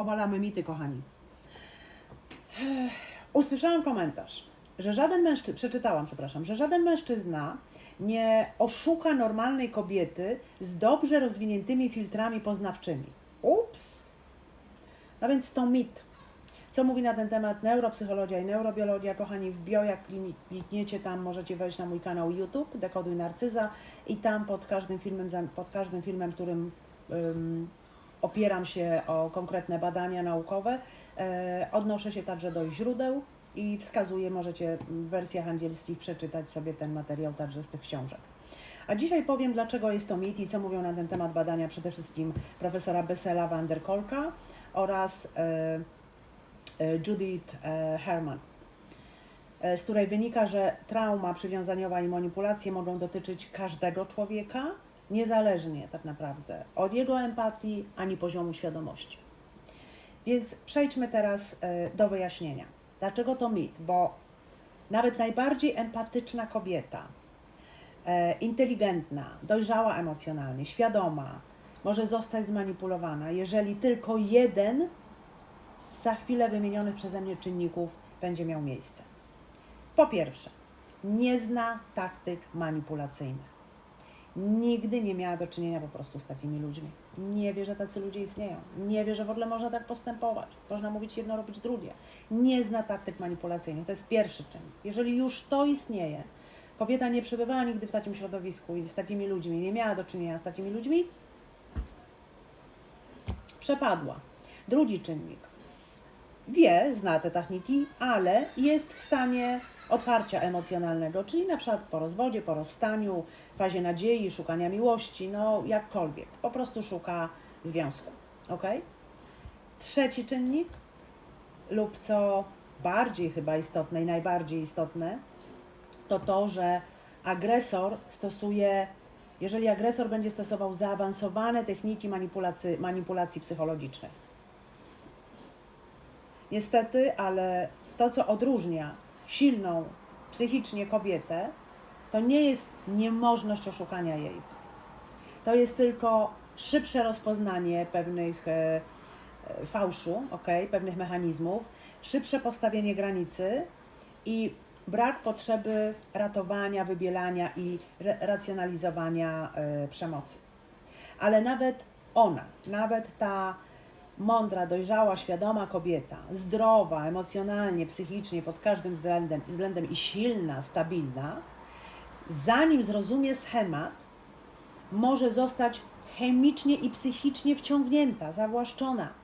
Obalamy mity, kochani. Usłyszałam komentarz, że żaden mężczyzna, przeczytałam, przepraszam, że żaden mężczyzna nie oszuka normalnej kobiety z dobrze rozwiniętymi filtrami poznawczymi. Ups! No więc to mit. Co mówi na ten temat neuropsychologia i neurobiologia, kochani, w bio, jak klikniecie tam, możecie wejść na mój kanał YouTube, Dekoduj Narcyza i tam pod każdym filmem, pod każdym filmem, którym ym, opieram się o konkretne badania naukowe, e, odnoszę się także do źródeł i wskazuję, możecie w wersjach angielskich przeczytać sobie ten materiał także z tych książek. A dzisiaj powiem, dlaczego jest to mit i co mówią na ten temat badania przede wszystkim profesora Bessela van der Kolka oraz e, e, Judith Herman, z której wynika, że trauma przywiązaniowa i manipulacje mogą dotyczyć każdego człowieka, niezależnie tak naprawdę od jego empatii ani poziomu świadomości. Więc przejdźmy teraz e, do wyjaśnienia. Dlaczego to mit? Bo nawet najbardziej empatyczna kobieta, e, inteligentna, dojrzała emocjonalnie, świadoma, może zostać zmanipulowana, jeżeli tylko jeden z za chwilę wymienionych przeze mnie czynników będzie miał miejsce. Po pierwsze, nie zna taktyk manipulacyjnych. Nigdy nie miała do czynienia po prostu z takimi ludźmi. Nie wie, że tacy ludzie istnieją. Nie wie, że w ogóle można tak postępować. Można mówić jedno, robić drugie. Nie zna taktyk manipulacyjnych. To jest pierwszy czynnik. Jeżeli już to istnieje, kobieta nie przebywała nigdy w takim środowisku i z takimi ludźmi, nie miała do czynienia z takimi ludźmi, przepadła. Drugi czynnik. Wie, zna te techniki, ale jest w stanie otwarcia emocjonalnego, czyli na przykład po rozwodzie, po rozstaniu, fazie nadziei, szukania miłości, no jakkolwiek. Po prostu szuka związku. Ok? Trzeci czynnik, lub co bardziej chyba istotne i najbardziej istotne, to to, że agresor stosuje, jeżeli agresor będzie stosował zaawansowane techniki manipulacji, manipulacji psychologicznej. Niestety, ale to, co odróżnia silną psychicznie kobietę, to nie jest niemożność oszukania jej. To jest tylko szybsze rozpoznanie pewnych e, e, fałszu, okay, pewnych mechanizmów, szybsze postawienie granicy i brak potrzeby ratowania, wybielania i racjonalizowania e, przemocy. Ale nawet ona, nawet ta mądra, dojrzała, świadoma kobieta, zdrowa, emocjonalnie, psychicznie, pod każdym względem, względem i silna, stabilna, zanim zrozumie schemat, może zostać chemicznie i psychicznie wciągnięta, zawłaszczona